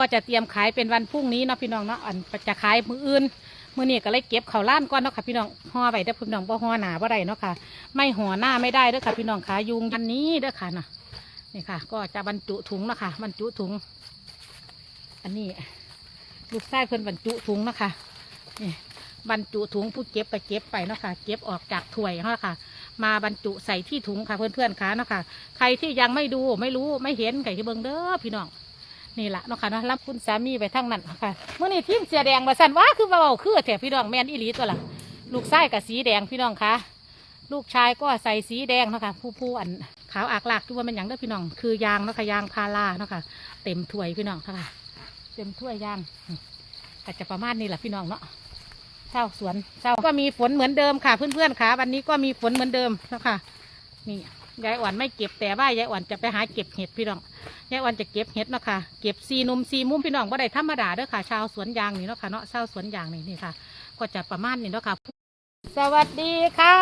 ก็จะเตรียมขายเป็นวันพรุ่งนี้เนาะพี่น้องเนาะอันจะขายมืออื่นมือนี้ก็เลยเก็บเข้าล้านก่อนเนาะค่ะพี่น้องห่อไว้เด้อพี่น้องบ่ห่อหนาบ่ได้เนาะค่ะ ไม่ห่อหน้าไม่ได้เด้อค่ะพี่น้องค่ะยุงอันนี้เด้อค่ะเน่ะนี่ค่ะ ก็จะบรรจุถุงเนาะค่ะบรรจุถุง อันนี้ลูกไส้เพิ่นบรรจุถุงเนาะค่ะนี่บรรจุถุงผู้เก็บไปเก็บไปเนาะค่ะ เก็บออกจากถ้วยเนาะค่ะ มาบรรจุใส่ที่ถุงค่ะเพื่อนๆค่ะเนาะค่ะ ใครที่ยังไม่ดูไม่รู้ไม่เห็นไก่ที่เบิงเด้อพี่น้อง นี่แหละเนาะค่ะเนาะรับคุณสามีไปทั้งนั้นค่ะเมื่อนี้ทีมเสียแดงมาสั่นว่าคือเบาคือแต่พี่น้องแมนอีหลีตัวละลูกไส้กับสีแดงพี่น้องคะลูกชายก็ใส่สีแดงเนาะค่ะผู้ผู้อันขาวอากลากที่ว่ามันหยังเด้อพี่น้อง คือยางเนาะค่ะยางพาราเนาะค่ะเต็มถ้วยพี่น้องค่ะเต็มถ้วยยางก็จะประมาณนี้แหละพี่น้องเนาะเศร้าสวนเศร้าก็มีฝนเหมือนเดิมค่ะเพื่อนๆค่ะวันนี้ก็มีฝนเหมือนเดิมนะคะนี่ ยายอ่อนไม่เก็บแต่ว่ายายอ่อนจะไปหาเก็บเห็ดพี่น้องยายอ่อนจะเก็บเห็ดเนาะค่ะเก็บซีนุมซีมุมพี่น้องบ่ได้ธรรมดาเด้อค่ะ ชาวสวนยางนี่เนาะค่ะเนาะชาวสวนยางนี่นี่ค่ะ ก็จะประมาณนี้เนาะค่ะ สวัสดีค่ะ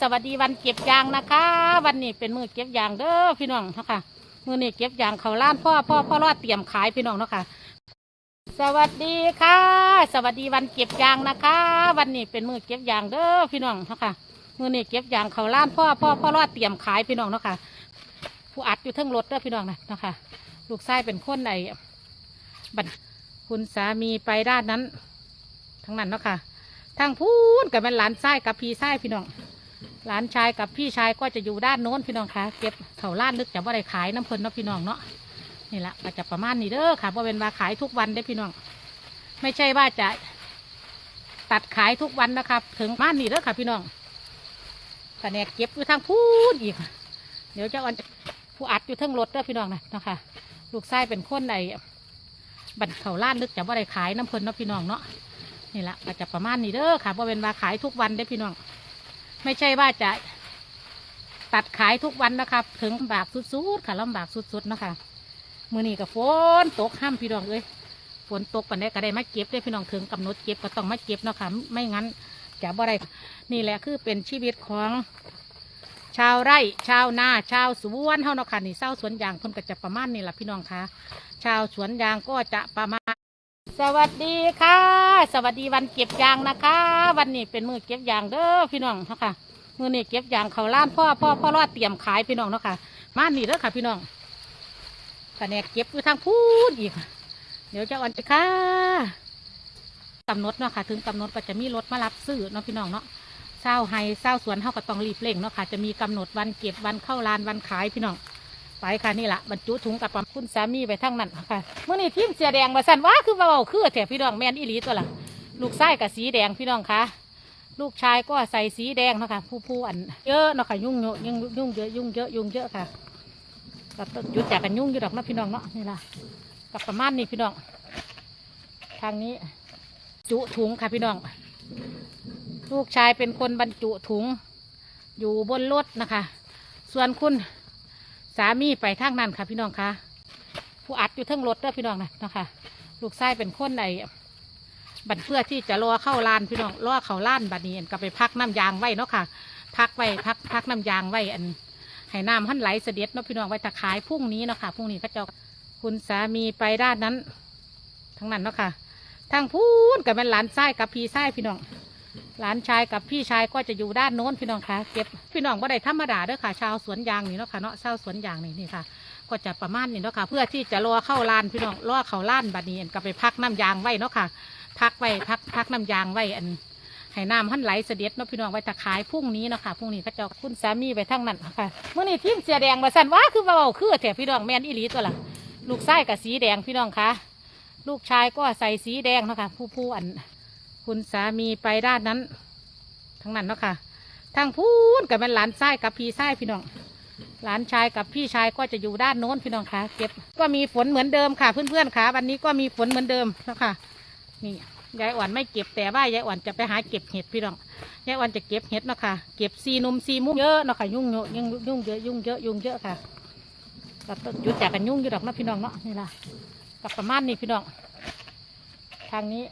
สวัสดีวันเก็บยางนะคะ วันนี้เป็นมือเก็บยางเด้อพี่น้องเนาะค่ะมือนี้เก็บยางเขาล้านพ่อพ่อพ่อรอดเตรียมขายพี่น้องเนาะค่ะสวัสดีค่ะ สวัสดีวันเก็บยางนะคะ วันนี้เป็นมือเก็บยางเด้อพี่น้องเนาะค่ะ มื่อนี้เก็บยางเขาล้านพ่อพ่อพ่อรอดเตรียมขายพี่น้องเนาะค่ะ ผู้อัดอยู่ทั้งรถเด้อพี่น้องนะเนาะค่ะ ลูกชายเป็นคนในบัดคุณสามีไปด้านนั้น ทั้งนั้นเนาะค่ะทางพูนกับเป็นหลานชายกับพี่ชายพี่น้อง หลานชายกับพี่ชายก็จะอยู่ด้านโน้นพี่น้องค่ะ เก็บเขาล้านนึกจะว่าได้ขายน้ำเพลินเนาะพี่น้องเนาะนี่แหละก็จะประมาณนี้เด้อค่ะเพราะเป็นว่าขายทุกวันได้อพี่น้อง ไม่ใช่ว่าจะตัดขายทุกวันนะครับถึงบ้านนี้เด้อค่ะพี่น้อง แผนกเก็บอยู่ทางพูนอีก เดี๋ยวจะอันผู้อัดอยู่ทั้งรถเด้อพี่น้องนะเนาะคะลูกชายเป็นคนในบันเขาล้านนึกจะว่าได้ขายน้ำเพลินเนาะพี่น้องเนาะนี่แหละก็จจะประมาณนี้เด้อค่ะเพราะเป็นว่าขายทุกวันได้พี่น้อง ไม่ใช่ว่าจะตัดขายทุกวันนะครับถึงลำบากสุดๆค่ะลำบากสุดๆนะคะมือนี้กับฝนตกห้ามพี่น้องเอ้ยฝนตกปันนี้ก็ได้มาเก็บได้พี่น้องถึงกำหนดเก็บก็ต้องมาเก็บเนาะค่ะไม่งั้น จะบ่ได้นี่แหละคือเป็นชีวิตของชาวไร่ชาวนาชาวสวนเฮาเนาะค่ะนี่เศร้าสวนยางเพิ่นก็จะประมาณนี่แหละพี่น้องคะชาวสวนยางก็จะประมาณ สวัสดีค่ะ สวัสดีวันเก็บยางนะคะ วันนี้เป็นมือเก็บยางเด้อพี่น้องเนาะค่ะมือนี้เก็บยางเขาล้านพ่อพ่อพ่อรอดเตรียมขายพี่น้องเนาะค่ะมานี่เด้อค่ะพี่น้องแผนกเก็บอยู่ทางพูนอีก เดี๋ยวจะอ่อนไปค่ะ กำหนดเนาะค่ะ ถึงกำหนดก็จะมีรถมารับซื้อเนาะพี่น้องเนาะเศร้าไฮเศร้าสวนเขาก็ต้องรีบเร่งเนาะค่ะ จะมีกำหนดวันเก็บวันเข้าร้านวันขายพี่น้อง ไปค่ะนี่แหละบรรจุถุงกับคุณสามีไปทั้งนั้นค่ะเมื่อนี้ทีมเสียแดงมาสั่นว่าคือเบาคือแต่พี่น้องแมนอีหลีตัวละลูกไส้กับสีแดงพี่น้องคะลูกชายก็ใส่สีแดงเนาะค่ะผู้ผู้อันเยอะเนาะค่ะยุ่งเยอะยุ่งยุ่งเยอะยุ่งเยอะยุ่งเยอะค่ะก็ต้องหยุดจากกันยุ่งอยู่ดอกนะพี่น้องเนาะนี่ล่ะกับประมาณนี้พี่น้อง ทางนี้ จุถุงค่ะพี่น้อง ลูกชายเป็นคนบรรจุถุง อยู่บนรถนะคะ ส่วนคุณสามีไปทางนั้นค่ะพี่น้องคะผู้อัดอยู่ทั้งรถเด้อพี่น้องนะนะคะลูกชายเป็นคนในบันเพื่อที่จะรอเข้าลานพี่น้องรอเข้าลานบัดนี้อันก็ไปพักน้ำยางไว้เนาะค่ะ พักไว้พักพักน้ำยางไว้อันให้น้ำหันไหลเสด็จเนาะพี่น้องไว้ตะขายพรุ่งนี้เนาะค่ะพรุ่งนี้ก็จะคุณสามีไปด้านนั้น ทั้งนั้นเนาะค่ะ ทางพูนกับเป็นหลานชายกับพี่ชายพี่น้องหลานชายกับพี่ชายก็จะอยู่ด้านโน้นพี่น้องคะเก็บพี่น้องบ่ได้ธรรมดาเด้อค่ะ ชาวสวนยางนี่เนาะค่ะเนาะชาวสวนยางนี่นี่ค่ะ ก็จะประมาณนี้เนาะค่ะ เพื่อที่จะรอเข้าลานพี่น้องรอเข้าลานบัดนี้อันก็ไปพักน้ำยางไว้เนาะค่ะ พักไว้พักพักน้ำยางไว้อันให้น้ำหันไหลเสด็จเนาะพี่น้องไว้ตะขายพรุ่งนี้เนาะค่ะพรุ่งนี้เขาจะเอาคุณสามีไปทั้งนั้นค่ะเมื่อนี้ทีมเสียแดงมาสั่นว่าคือเบาคือแต่พี่น้องแมนอีหลีตัวละลูกไส้กับสีแดงพี่น้องคะ ลูกชายก็ใส่สีแดงเนาะค่ะผู้ผู้อัน คุณสามีไปด้านนั้น ทั้งนั้นเนาะค่ะทางพูนกับเป็นหลานชายกับพี่ชายพี่น้อง หลานชายกับพี่ชายก็จะอยู่ด้านโน้นพี่น้องค่ะ เก็บก็มีฝนเหมือนเดิมค่ะ เพื่อนๆค่ะ วันนี้ก็มีฝนเหมือนเดิมแล้วค่ะ นี่ยายอ่อนไม่เก็บแต่ว่ายายอ่อนจะไปหาเก็บเห็ดพี่น้องยายอ่อนจะเก็บเห็ดเนาะค่ะ เก็บซีนุมซีมุมเยอะเนาะค่ะยุ่งเยอะยุ่งยุ่งเยอะยุ่งเยอะยุ่งเยอะค่ะจุดจากกันยุ่งอยู่ดอกนะพี่น้องเนาะนี่ล่ะ กับประมาณนี้พี่น้อง ทางนี้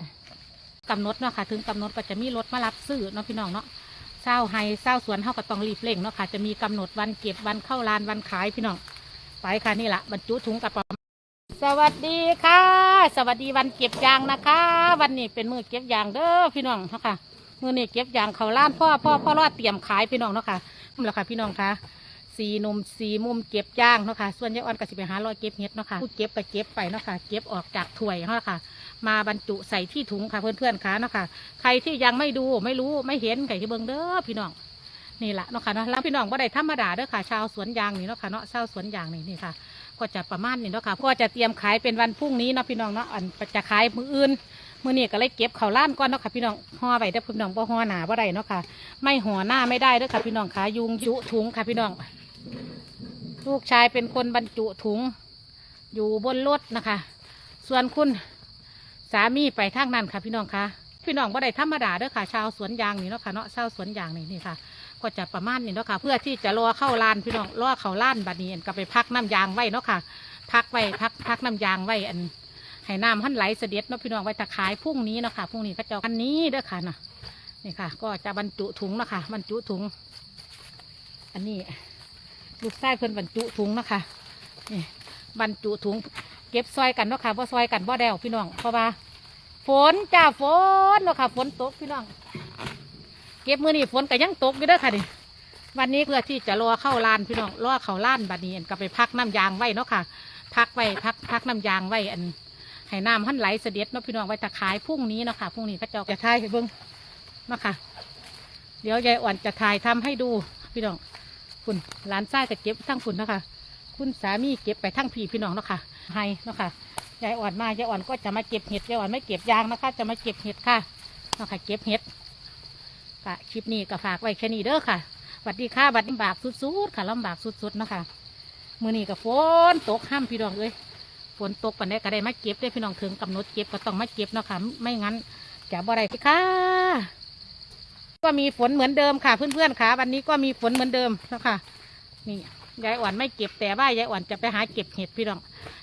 กำหนดเนาะค่ะ ถึงกำหนดก็จะมีรถมารับซื้อเนาะพี่น้องเนาะเศร้าไฮเศร้าสวนเขาก็ต้องรีบเร่งเนาะค่ะ จะมีกำหนดวันเก็บวันเข้าร้านวันขายพี่น้อง ไปค่ะนี่แหละบรรจุถุงกับประมาณสสวัสดีค่ะ สวัสดีวันเก็บยางนะคะ วันนี้เป็นมือเก็บยางเด้อพี่น้องเนาะค่ะมือนี้เก็บยางเขาล้านพ่อพ่อพ่อรอดเตรียมขายพี่น้องเนาะค่ะนี่แหละค่ะพี่น้องค่ะ สีนมสีมุมเก็บย่างเนาะค่ะส่วนยายอ่อนก็สิไปหารอยเก็บเห็ดเนาะค่ะผู้เก็บก็เก็บไปเนาะค่ะเก็บออกจากถ้วยเนาะค่ะ มาบรรจุใส่ที่ถุงค่ะเพื่อนๆค่ะเนาะค่ะ ใครที่ยังไม่ดูไม่รู้ไม่เห็นไก่ที่เบิ้งเด้อพี่น้องนี่แหละเนาะค่ะเนาะแล้วพี่น้องบ่ได้ธรรมดาเด้อค่ะ ชาวสวนยางนี่เนาะค่ะเนาะชาวสวนยางนี่นี่ค่ะ ก็จะประมาณนี้เนาะค่ะก็จะเตรียมขายเป็นวันพรุ่งนี้เนาะพี่น้องเนาะอันจะขายมืออื่นมื้อนี้ก็เลยเก็บเข้าล้านก่อนเนาะค่ะพี่น้องห่อไว้เด้อพี่น้องบ่ห่อหนาบ่ได้เนาะค่ะ ไม่ห่อหน้าไม่ได้เด้อค่ะพี่น้องค่ะยุงจุถุงค่ะพี่น้อง ลูกชายเป็นคนบรรจุถุง อยู่บนรถนะคะ ส่วนคุณสามีไปทางนั้นค่ะพี่น้องคะพี่น้องบ่ได้ธรรมดาเด้อค่ะ ชาวสวนยางนี่เนาะค่ะเนาะชาวสวนยางนี่นี่ค่ะ ก็จะประมาณนี้เนาะค่ะ เพื่อที่จะรอเข้าลานพี่น้องรอเข้าลานบัดนี้อันก็ไปพักน้ำยางไว้เนาะค่ะ พักไว้พักพักน้ำยางไว้อันให้น้ำหันไหลเสด็จเนาะพี่น้องไว้ตะขายพรุ่งนี้เนาะค่ะพรุ่งนี้ก็จะอันนี้เด้อค่ะเนาะนี่ค่ะ ก็จะบรรจุถุงเนาะค่ะบรรจุถุง อันนี้ ลูกไส้เพิ่นบรรจุถุงนะคะนี่บรรจุถุง เก็บซอยกันเนาะค่ะบ่ซอยกันบ่แดวพี่น้องเพราะว่า ฝนจ้าฝนเนาะค่ะฝนตกพี่น้อง เก็บมือนี่ฝนก็ยังตกอยู่เด้อค่ะนี่วันนี้เพื่อที่จะรอเข้าลานพี่น้องรอเข้าลานบัดนี้อันก็ไปพักน้ำยางไว้เนาะค่ะ พักไว้พักพักน้ำยางไว้อันให้น้ำหันไหลเสด็จเนาะพี่น้องไว้ตะขายพรุ่งนี้เนาะค่ะพรุ่งนี้ก็จะจะทายให้เบิ้งเนาะค่ะ เดี๋ยวยายอ่อนจะถ่ายทำให้ดูพี่น้อง คุณหลานไส้จะเก็บทั้งคุณเนาะค่ะคุณสามีเก็บไปทั้งพี่พี่น้องเนาะค่ะให้เนาะค่ะยายอ่อนมายายอ่อนก็จะมาเก็บเห็ดยายอ่อนไม่เก็บยางนะคะ จะมาเก็บเห็ดค่ะเนาะค่ะเก็บเห็ดค่ะคลิปนี้ก็ฝากไว้แค่นี้เด้อค่ะสวัสดีค่ะบัดลำบากสุดๆค่ะลำบากสุดๆเนาะคะมือนี้ก็ฝนตกห้ามพี่น้องเอ้ยฝนตกปันได้ก็ได้มาเก็บได้พี่น้องถึงกำหนดเก็บก็ต้องมาเก็บเนาะค่ะไม่งั้นจะบ่ได้ค่ะ ก็มีฝนเหมือนเดิมค่ะเพื่อนๆค่ะวันนี้ก็มีฝนเหมือนเดิมเนาะค่ะ นี่ยายอ่อนไม่เก็บแต่ว่ายายอ่อนจะไปหาเก็บเห็ดพี่น้อง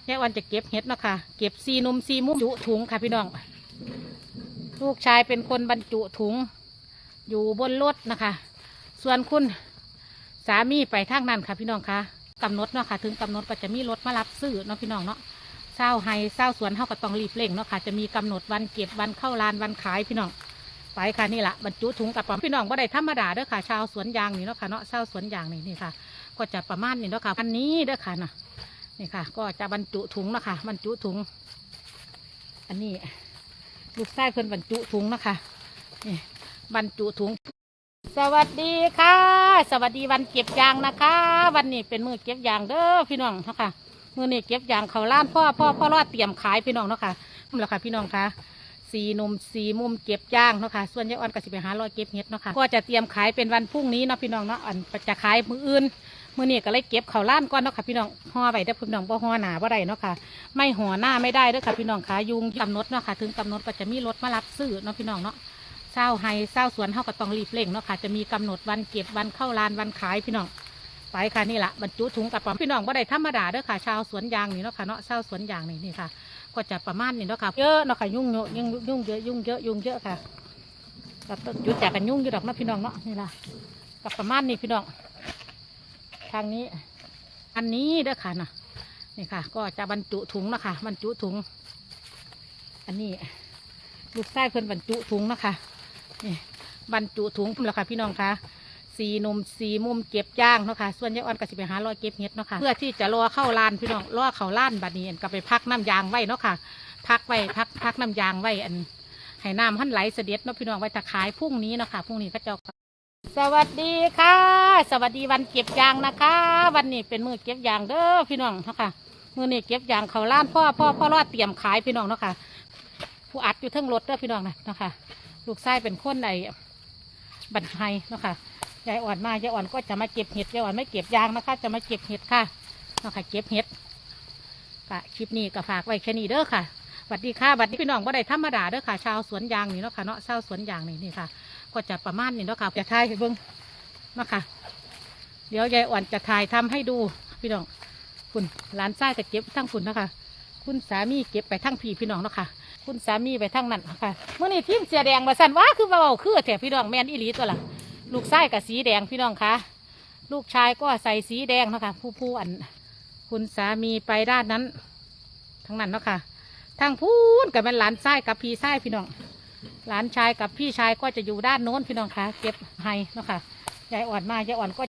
ยายอ่อนจะเก็บเห็ดเนาะค่ะเก็บซีนุมซีมุมจุถุงค่ะพี่น้อง ลูกชายเป็นคนบรรจุถุง อยู่บนรถนะคะ ส่วนคุณสามีไปทางนั้นค่ะพี่น้องคะกำหนดเนาะค่ะถึงกำหนดก็จะมีรถมารับซื้อเนาะพี่น้องเนาะเศร้าไฮเศร้าสวนเขาก็ต้องรีบเร่งเนาะค่ะจะมีกำหนดวันเก็บวันเข้าร้านวันขายพี่น้อง ไปค่ะนี่แหละบรรจุถุงกับพี่น้องบ่ได้ธรรมดาเด้อค่ะ ชาวสวนยางนี่เนาะค่ะเนาะชาวสวนยางนี่นี่ค่ะ ก็จะประมาณนี้เนาะค่ะอันนี้เด้อค่ะนะนี่ค่ะ ก็จะบรรจุถุงเนาะค่ะบรรจุถุง อันนี้ ลูกไส้เพิ่นบรรจุถุงเนาะค่ะนี่บรรจุถุง สวัสดีค่ะ สวัสดีวันเก็บยางนะคะ วันนี้เป็นมือเก็บยางเด้อพี่น้องเนาะค่ะมือนี้เก็บยางเขาล้านพ่อพ่อพ่อรอดเตรียมขายพี่น้องเนาะค่ะนี่แหละค่ะพี่น้องคะ สีนมสีมุมเก็บยางเนาะค่ะส่วนยายอ่อนก็สิไปหารอยเก็บเห็ดเนาะค่ะก็จะเตรียมขายเป็นวันพรุ่งนี้เนาะพี่น้องเนาะอันจะขายมืออื่นมือนี้ก็เลยเก็บเขาล้านก่อนเนาะค่ะพี่น้องห่อไว้เด้อพี่น้องบ่ห่อหนาบ่ได้เนาะค่ะไม่ห่อหน้าไม่ได้เด้อค่ะพี่น้องค่ะยุงกำหนดเนาะค่ะถึงกำหนดก็จะมีรถมารับซื้อเนาะพี่น้องเนาะเศร้าไฮเศร้าสวนเขาก็ต้องรีบเร่งเนาะค่ะจะมีกำหนดวันเก็บวันเข้าร้านวันขายพี่น้องไปค่ะนี่แหละบรรจุถุงกับปอมพี่น้องบ่ได้ธรรมดาเด้อค่ะ ชาวสวนยางนี่เนาะค่ะเนาะชาวสวนยางนี่นี่ค่ะ ก็จะประมาณนี้เนาะค่ะ เยอะเนาะค่ะยุ่งเยอะยุ่งยุ่งเยอะยุ่งเยอะยุ่งเยอะค่ะก็ต้องหยุดจากกันยุ่งอยู่ดอกนะพี่น้องเนาะนี่ล่ะกับประมาณนี้พี่น้อง ทางนี้ อันนี้เด้อค่ะนะนี่ค่ะ ก็จะบรรจุถุงนะคะบรรจุถุง อันนี้ ลูกไส้เพิ่นบรรจุถุงนะคะนี่บรรจุถุงแล้วค่ะพี่น้องคะ สีนมสีมุมเก็บย่างเนาะค่ะส่วนยายอ่อนก็สิไปหารอยเก็บเห็ดเนาะค่ะเพื่อที่จะรอเข้าลานพี่น้องรอเข้าลานบัดนี้อันก็ไปพักน้ำยางไว้เนาะค่ะพักไว้พักพักน้ำยางไว้อันให้น้ำหันไหลเสด็จเนาะพี่น้องไว้ตะขายพรุ่งนี้เนาะค่ะพรุ่งนี้ก็จะเอาสวัสดีค่ะ สวัสดีวันเก็บยางนะคะ วันนี้เป็นมือเก็บยางเด้อพี่น้องเนาะค่ะมือนี้เก็บยางเขาล้านพ่อพ่อพ่อรอดเตรียมขายพี่น้องเนาะค่ะผู้อัดอยู่ทั้งรถเด้อพี่น้องนะเนาะค่ะลูกไส้เป็นคนในบันไทยเนาะค่ะ ยายอ่อนมายายอ่อนก็จะมาเก็บเห็ดยายอ่อนไม่เก็บยางนะคะ จะมาเก็บเห็ดค่ะนาะค่ะเก็บเห็ดค่ะคลิปนี้ก็ฝากไว้แค่นี้เด้อค่ะสวัสดีค่ะสวัสดีพี่น้องบ่ได้ธรรมดาเด้อค่ะ ชาวสวนยางนี่เนาะค่ะเนาะชาวสวนยางนี่นี่ค่ะ ก็จะประมาณนี้เนาะค่ะจะทายให้เบิ่งเนาค่ะ เดี๋ยวยายอ่อนจะถ่ายทำให้ดูพี่น้องคุณหลานไส้จะเก็บทั้งคุณนะคะคุณสามีเก็บไปทั้งพี่พี่น้องเนาะค่ะคุณสามีไปทั้งนั้นค่ะเมื่อนี้ทีมเสียแดงมาสั่นว่าคือเบาคือแถพี่น้องแม่นอีหลีตัวละ ลูกไส้กับสีแดงพี่น้องคะลูกชายก็ใส่สีแดงเนาะค่ะผู้ผู้อัน คุณสามีไปด้านนั้น ทั้งนั้นเนาะค่ะทางพูนกับเป็นหลานชายกับพี่ชายพี่น้อง หลานชายกับพี่ชายก็จะอยู่ด้านโน้นพี่น้องคะเก็บให้เนาะค่ะยายอ่อนมายายอ่อนก็